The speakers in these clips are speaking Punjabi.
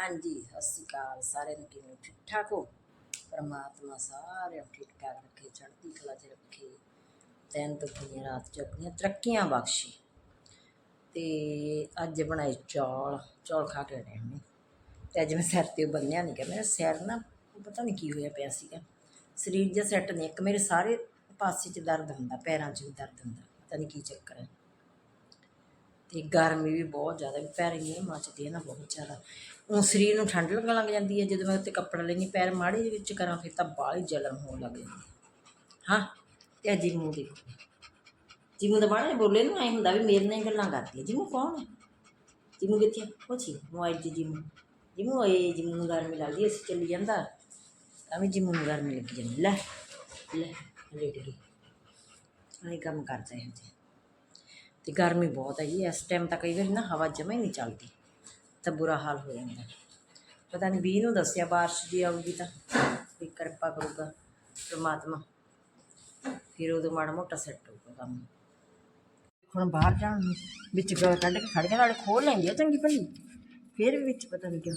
ਹਾਂਜੀ, ਸਤਿ ਸ਼੍ਰੀ ਅਕਾਲ। ਸਾਰਿਆਂ ਨੂੰ ਕਿਵੇਂ ਠੀਕ ਠਾਕ ਹੋ? ਪਰਮਾਤਮਾ ਸਾਰਿਆਂ ਨੂੰ ਠੀਕ ਠਾਕ ਰੱਖੇ, ਚੜ੍ਹਦੀ ਕਲਾ 'ਚ ਰੱਖੇ ਤੈਨ ਤੋਂ ਰਾਤ ਜਗਨੀਆਂ ਤਰੱਕੀਆਂ ਬਖਸ਼ੇ। ਤੇ ਅੱਜ ਬਣਾਏ ਚੌਲ ਚੌਲ ਖਾ ਕੇ ਹਟੇ ਨੇ ਤੇ ਅੱਜ ਮੈਂ ਸਿਰ ਤੇ ਬੰਨਿਆ ਨਹੀਂ ਕਿ ਮੇਰਾ ਸਿਰ ਨਾ, ਪਤਾ ਨਹੀਂ ਕੀ ਹੋਇਆ ਪਿਆ ਸੀਗਾ। ਸਰੀਰ ਜਿਹਾ ਸੈੱਟ ਨਹੀਂ, ਇੱਕ ਮੇਰੇ ਸਾਰੇ ਪਾਸੇ 'ਚ ਦਰਦ ਹੁੰਦਾ, ਪੈਰਾਂ 'ਚ ਵੀ ਦਰਦ ਹੁੰਦਾ, ਪਤਾ ਨਹੀਂ ਕੀ ਚੱਕਰ ਹੈ। ਤੇ ਗਰਮੀ ਵੀ ਬਹੁਤ ਜ਼ਿਆਦਾ, ਵੀ ਪੈਰ ਇੰਨੇ ਮੱਚਦੇ ਆ ਨਾ, ਬਹੁਤ ਜ਼ਿਆਦਾ। ਉਹ ਸਰੀਰ ਨੂੰ ਠੰਡ ਲੱਗਣ ਲੱਗ ਜਾਂਦੀ ਹੈ, ਜਦੋਂ ਮੈਂ ਉੱਤੇ ਕੱਪੜਾ ਲੈਣੀ ਪੈਰ ਮਾੜੇ ਦੇ ਵਿੱਚ ਕਰਾਂ, ਫਿਰ ਤਾਂ ਬਾਹਲੀ ਜਲਨ ਹੋਣ ਲੱਗ ਜਾਂਦੀ ਹੈ। ਹਾਂ, ਤੇ ਅਜੀ ਮੂੰਹ ਦੇ ਜਿਮੂ ਦਾ ਬਾਹਰ ਬੋਲੇ ਨੂੰ ਐ ਹੁੰਦਾ ਵੀ ਮੇਰੇ ਨਾਲ ਗੱਲਾਂ ਕਰਦੀ ਹੈ। ਜਿਮੂ ਕੌਣ ਹੈ? ਜਿਮੂ ਕਿੱਥੇ ਪੁੱਛੀ ਮੋਬਾਈਲ 'ਚ ਜਿਮੂ। ਜਿਮੂ ਏ ਜਿਮੂ ਨੂੰ ਗਰਮੀ ਲੱਗਦੀ ਅਸੀਂ ਚੱਲੀ ਜਾਂਦਾ। ਤਾਂ ਵੀ ਜਿਮੂ ਨੂੰ ਗਰਮੀ ਲੱਗੀ ਜਾਂਦੀ ਲੈ ਲੈ, ਲੇਟ ਗਈ। ਕੰਮ ਕਰਦਾ ਹੈ ਜੀ ਤੇ ਗਰਮੀ ਬਹੁਤ ਹੈ ਜੀ। ਇਸ ਟਾਈਮ ਤਾਂ ਕਈ ਵਾਰੀ ਨਾ ਹਵਾ ਜਮਾ ਹੀ ਨਹੀਂ ਚੱਲਦੀ। ਤਾਂ ਬੁਰਾ ਹਾਲ ਹੋ ਜਾਂਦਾ। ਪਤਾ ਨਹੀਂ ਵੀਹ ਨੂੰ ਦੱਸਿਆ, ਬਾਰਿਸ਼ ਜੀ ਆਊਗੀ ਤਾਂ ਵੀ ਕਿਰਪਾ ਕਰੂਗਾ ਪ੍ਰਮਾਤਮਾ। ਫਿਰ ਉਦੋਂ ਮਾੜਾ ਮੋਟਾ ਸੈੱਟ ਹੋਊਗਾ ਕੰਮ। ਹੁਣ ਬਾਹਰ ਜਾਣ ਨੂੰ ਵਿੱਚ ਗਲ ਕੱਢ ਕੇ ਖੜ ਗਿਆ ਨਾਲੇ ਖੋਲ ਲੈਂਦੀ ਆ ਚੰਗੀ ਭਲੀ। ਫਿਰ ਵੀ ਵਿੱਚ ਪਤਾ ਨਹੀਂ ਕਿਉਂ।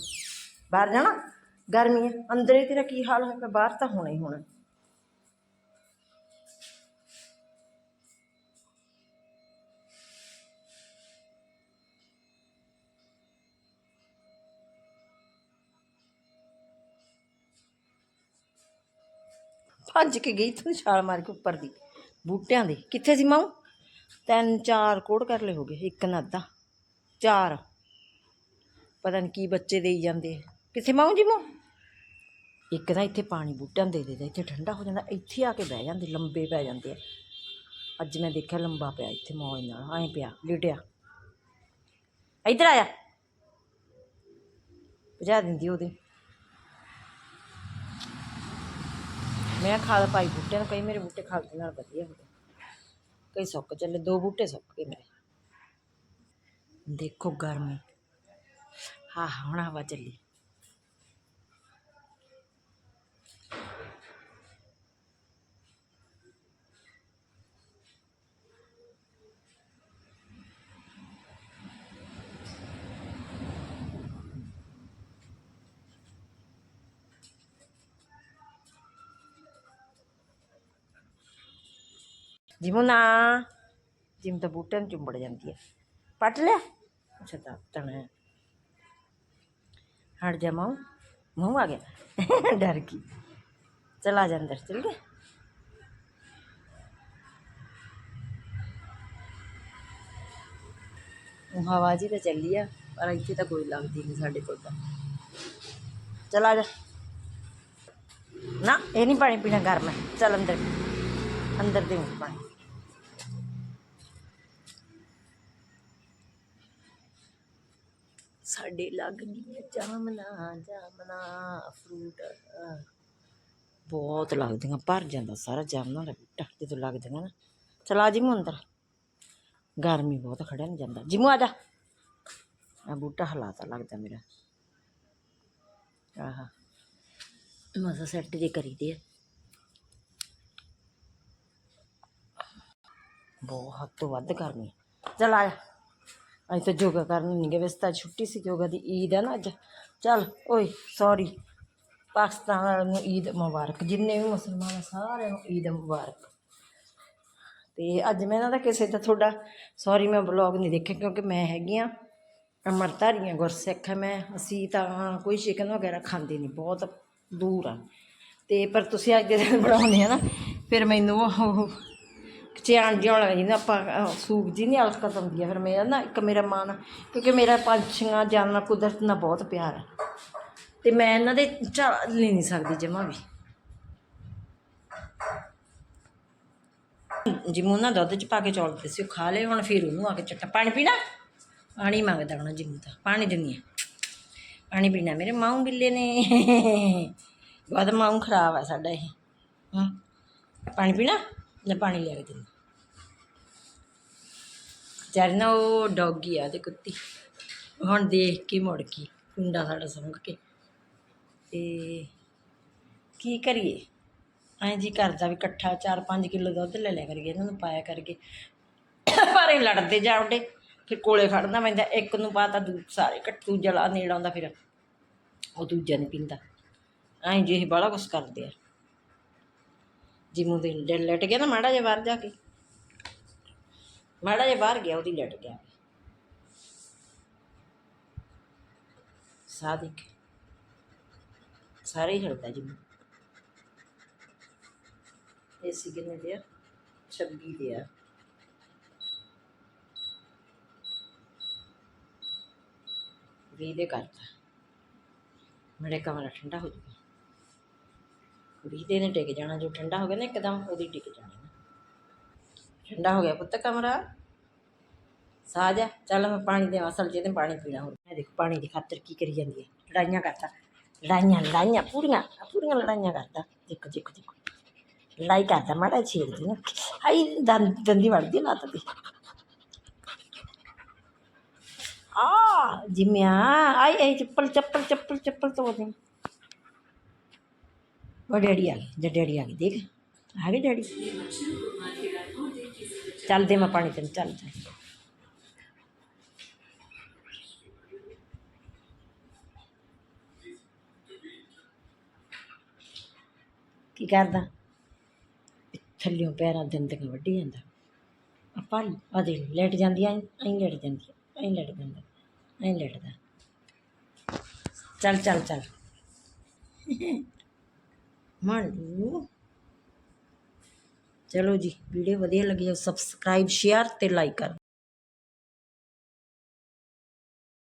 ਬਾਹਰ ਜਾਣਾ? ਗਰਮੀ ਹੈ ਅੰਦਰ ਤੇਰਾ ਕੀ ਹਾਲ ਹੈ ਬਾਹਰ ਤਾਂ ਹੋਣਾ ਹੀ ਹੋਣਾ। ਭੱਜ ਕੇ ਗਈ ਤੂੰ ਛਾਲ ਮਾਰ ਕੇ ਉੱਪਰ ਦੀ। ਬੂਟਿਆਂ ਦੇ। ਕਿੱਥੇ ਸੀ ਮਾਊ? ਤਿੰਨ ਚਾਰ ਕੋੜ ਕਰ ਲਏ ਹੋ ਗਏ। ਇੱਕ ਨਾ ਅੱਧਾ। ਚਾਰ। ਪਤਾ ਨਹੀਂ ਕੀ ਬੱਚੇ ਦੇਈ ਜਾਂਦੇ ਕਿੱਥੇ ਮਾਊ ਜੀ ਮਾਊ? ਇੱਕ ਤਾਂ ਇੱਥੇ ਪਾਣੀ ਬੂਟਿਆਂ ਨੂੰ ਦੇ ਦੇਦਾ ਇੱਥੇ ਠੰਡਾ ਹੋ ਜਾਂਦਾ। ਇੱਥੇ ਆ ਕੇ ਬਹਿ ਜਾਂਦੇ। ਲੰਬੇ ਪੈ ਜਾਂਦੇ ਆ। ਅੱਜ ਮੈਂ ਦੇਖਿਆ ਲੰਬਾ ਪਿਆ ਇੱਥੇ ਮੌਜ ਨਾਲ ਐਂ ਪਿਆ। ਲਿਟਿਆ। ਇੱਧਰ ਆਇਆ ਭਜਾ ਦਿੰਦੀ ਉਹਦੇ। ਮੈਂ ਖਾਦ ਪਾਈ ਬੂਟਿਆਂ ਨੂੰ ਕਈ ਮੇਰੇ ਬੂਟੇ ਖਾਦ ਦੇ ਨਾਲ ਵਧੀਆ ਹੁੰਦੇ। ਕਈ ਸੁੱਕ ਚੱਲੇ ਦੋ ਬੂਟੇ ਸੁੱਕ ਗਏ ਮੇਰੇ। ਦੇਖੋ ਗਰਮੀ। ਹਾਂ ਹਾਂ, ਹੁਣ ਹਵਾ ਚੱਲੀ। ਜਿਵੇਂ ਨਾ ਜਿਮ ਤਾਂ ਬੂਟਿਆਂ ਨੂੰ ਚੁੰਬੜ ਜਾਂਦੀ ਹੈ। ਪੱਟ ਲੈ ਅੱਛਾ, ਤਾਂ ਤਣਾ ਹਟ ਜਾ ਮਾਂ। ਮੂੰਹ ਆ ਗਿਆ। ਡਰ ਗਈ। ਚਲਾ ਜਾ ਅੰਦਰ, ਚਲ ਗਿਆ ਉਹ ਹਵਾ ਜੀ ਤਾਂ ਚੱਲੀ ਆ, ਪਰ ਇੱਥੇ ਤਾਂ ਕੋਈ ਲੱਗਦੀ ਨਹੀਂ ਸਾਡੇ ਕੋਲ ਤਾਂ। ਚਲਾ ਜਾ। ਨਾ, ਇਹ ਨਹੀਂ ਪਾਣੀ ਪੀਣਾ ਗਰਮ ਹੈ। ਚੱਲ ਅੰਦਰ। ਅੰਦਰ ਦੇ ਪਾਣੀ। ਸਾਡੇ ਲੱਗਦੀਆਂ ਜਾਮਨਾ ਜਾਮਨਾ ਫਰੂਟ ਬਹੁਤ ਲੱਗਦੀਆਂ, ਭਰ ਜਾਂਦਾ ਸਾਰਾ ਜਾਮਨਾ ਦਾ ਬੂਟਾ ਜਦੋਂ ਲੱਗਦੀਆਂ ਨਾ। ਚਲਾ ਜੀ ਮੂੰ ਅੰਦਰ। ਗਰਮੀ ਬਹੁਤ ਖੜਿਆ ਨਹੀਂ ਜਾਂਦਾ। ਜਿਮੂ ਆ ਜਾ। ਆ ਬੂਟਾ ਹਲਾਤਾ ਲੱਗਦਾ ਮੇਰਾ। ਆਹਾ। ਮਸਾ ਸੈੱਟ ਜੇ ਕਰੀਦੇ ਆ। ਬਹੁਤ ਵੱਧ ਗਰਮੀ ਚਲ ਆ ਜਾ। ਅੱਜ ਤਾਂ ਯੋਗਾ ਕਰਨ ਨਹੀਂ ਗਏ ਵੈਸੇ ਤਾਂ ਛੁੱਟੀ ਸੀ ਯੋਗਾ ਦੀ, ਈਦ ਹੈ ਨਾ ਅੱਜ। ਚੱਲ, ਓਏ ਸੌਰੀ ਪਾਕਿਸਤਾਨ ਵਾਲਿਆਂ ਨੂੰ ਈਦ ਮੁਬਾਰਕ, ਜਿੰਨੇ ਵੀ ਮੁਸਲਮਾਨ ਆ, ਸਾਰਿਆਂ ਨੂੰ ਈਦ ਮੁਬਾਰਕ। ਤੇ ਅੱਜ ਮੈਂ ਇਹਨਾਂ ਦਾ ਕਿਸੇ ਦਾ ਤੁਹਾਡਾ ਸੌਰੀ ਮੈਂ ਬਲੌਗ ਨਹੀਂ ਦੇਖਿਆ, ਕਿਉਂਕਿ ਮੈਂ ਹੈਗੀ ਆ ਅੰਮ੍ਰਿਤਧਾਰੀ ਹਾਂ ਗੁਰਸਿੱਖ ਹਾਂ ਮੈਂ। ਅਸੀਂ ਤਾਂ ਕੋਈ ਚਿਕਨ ਵਗੈਰਾ ਖਾਂਦੇ ਨਹੀਂ, ਬਹੁਤ ਦੂਰ ਆ। ਤੇ ਪਰ ਤੁਸੀਂ ਅੱਜ ਦੇ ਦਿਨ ਬਣਾਉਂਦੇ ਆ ਨਾ, ਫਿਰ ਮੈਨੂੰ ਉਹ ਚਿਆਣ ਜਿਉਣ ਲੱਗ ਜਾਂਦਾ ਆਪਾਂ ਅਹ, ਸੂਪ ਜੀ ਨਹੀਂ ਹਲਕਤ ਹੁੰਦੀ ਹੈ ਫਿਰ ਮੇਰਾ ਨਾ ਇੱਕ ਮੇਰਾ ਮਨ ਕਿਉਂਕਿ ਮੇਰਾ ਪੰਛੀਆਂ ਜਾਨਵਰ ਕੁਦਰਤ ਨਾਲ ਬਹੁਤ ਪਿਆਰ ਹੈ ਤੇ ਮੈਂ ਇਹਨਾਂ ਦੇ ਝਾਲ ਲੈ ਨਹੀਂ ਸਕਦੀ ਜਮਾ ਵੀ। ਜਿਮੂ ਨਾ ਦੁੱਧ ਚ ਪਾ ਕੇ ਚੌਲ ਦਿੱਤੇ ਸੀ ਉਹ ਖਾ ਲਏ ਹੁਣ ਫਿਰ ਉਹਨੂੰ ਆ ਕੇ ਚੱਟਾ ਪਾਣੀ ਪੀਣਾ? ਪਾਣੀ ਮੰਗਦਾ ਹੁਣ ਜਿਮੂ ਤਾਂ ਪਾਣੀ ਦਿੰਦੀ ਆ ਪਾਣੀ ਪੀਣਾ ਮੇਰੇ ਮਾਊ ਬਿੱਲੇ ਨੇ। ਬਹੁਤ ਮਾਊ ਖਰਾਬ ਆ ਸਾਡਾ ਇਹ। ਪਾਣੀ ਪੀਣਾ? ਲੈ ਪਾਣੀ ਲਿਆ ਕੇ ਦਿੰਦੀ। ਚਾਰੇ ਨਾ ਉਹ ਡੌਗੀ ਆ ਤੇ ਕੁੱਤੀ, ਹੁਣ ਦੇਖ ਕੇ ਮੁੜ ਗਈ ਕੁੰਡਾ ਸਾਡਾ ਸੁੰਘ ਕੇ ਤੇ ਕੀ ਕਰੀਏ? ਐਂ ਜੀ ਕਰਦਾ ਵੀ ਇਕੱਠਾ 4-5 ਕਿਲੋ ਦੁੱਧ ਲੈ ਲਿਆ ਕਰੀਏ, ਇਹਨਾਂ ਨੂੰ ਪਾਇਆ ਕਰਕੇ। ਪਰ ਇਹ ਲੜਦੇ ਜਾਉਂਦੇ ਫਿਰ ਕੋਲੇ ਖੜਨਾ ਪੈਂਦਾ, ਇੱਕ ਨੂੰ ਪਾਤਾ ਦੂ, ਸਾਰੇ ਕੱਟੂ ਜਲਾ ਨੇੜ ਆਉਂਦਾ ਫਿਰ ਉਹ ਦੂਜਾ ਨਹੀਂ ਪੀਂਦਾ। ਐਂ ਜੀ ਇਹ ਬੜਾ ਕੁਛ ਕਰਦੇ ਆ। ਜਿਵੇਂ ਦੇ ਲ- ਲਟ ਗਿਆ ਨਾ ਮਾੜਾ ਜਿਹਾ ਬਾਹਰ ਜਾ ਕੇ ਮਾੜਾ ਜਿਹਾ ਬਾਹਰ ਗਿਆ ਉਹਦੀ ਲਟ ਗਿਆ ਸਾਦਿਕ ਸਾਰੇ ਹੀ ਹਿਲਦਾ ਜਿਵੇਂ ਇਹ ਸੀ ਕਿੰਨੇ ਦੇ ਆ 26 ਦੇ ਆ ਵੀਹ ਦੇ ਕਰਤਾ ਮੇਰੇ ਕਮਰਾ ਠੰਡਾ ਹੋ ਜਾਊਗਾ ਵੀਹ ਦੇ ਟਿਕ ਜਾਣਾ, ਜੋ ਠੰਡਾ ਹੋ ਗਿਆ ਨਾ ਇੱਕਦਮ, ਉਹਦੀ ਟਿਕ ਜਾਣਾ ਠੰਡਾ ਹੋ ਗਿਆ ਪੁੱਤ ਕਮਰਾ। ਸਾਜਾ ਚੱਲ ਮੈਂ ਪਾਣੀ ਦੇਵਾਂ ਅਸਲ ਜੇ ਤੇ ਪਾਣੀ ਪੀਣਾ ਹੋਰ ਇਹ ਦੇਖ, ਪਾਣੀ ਦੀ ਖਾਤਰ ਕੀ ਕਰੀ ਜਾਂਦੀ ਹੈ ਲੜਾਈਆਂ ਕਰਦਾ। ਲੜਾਈਆਂ ਲੜਾਈਆਂ, ਪੂਰੀਆਂ ਪੂਰੀਆਂ ਲੜਾਈਆਂ ਕਰਦਾ। ਦੇਖੋ ਦੇਖੋ ਦੇਖੋ। ਲੜਾਈ ਕਰਦਾ, ਮਾੜਾ ਛੇੜਦੀ ਨਾ ਆਈ ਦੰਦ, ਦੰਦੀ ਵੜਦੀ ਲੱਤ ਦੀ ਆ, ਜਿਮਿਆ ਆਈ ਇਹ ਚੱਪਲ ਚੱਪਲ ਚੱਪਲ ਚੱਪਲ ਤੋਂ ਦੇ ਉਹ ਡੈਡੀ ਆ ਗਏ ਜੇ ਡੈਡੀ ਆ ਗਏ, ਦੇਖ, ਆ ਗਏ ਡੈਡੀ। ਚੱਲ ਦੇ ਮੈਂ ਪਾਣੀ ਤੈਨੂੰ, ਚੱਲ ਚੱਲ। ਕੀ ਕਰਦਾ? ਥੱਲਿਓਂ ਪੈਰਾਂ ਦੰਦਕਾਂ ਵੱਢੀ ਜਾਂਦਾ। ਆਪਾਂ ਆ ਦੇ ਲੈਟ ਜਾਂਦੀ ਐ, ਐਂ ਲੈਟ ਜਾਂਦੀ ਐਂ ਲੈਟ ਜਾਂਦਾ, ਐਂ ਲੈਟਦਾ। ਚੱਲ ਚੱਲ ਚੱਲ। ਮਾਂਡੂ ਚਲੋ ਜੀ ਵੀਡੀਓ ਵਧੀਆ ਲੱਗੀ ਸਬਸਕ੍ਰਾਈਬ ਸ਼ੇਅਰ ਅਤੇ ਲਾਈਕ ਕਰ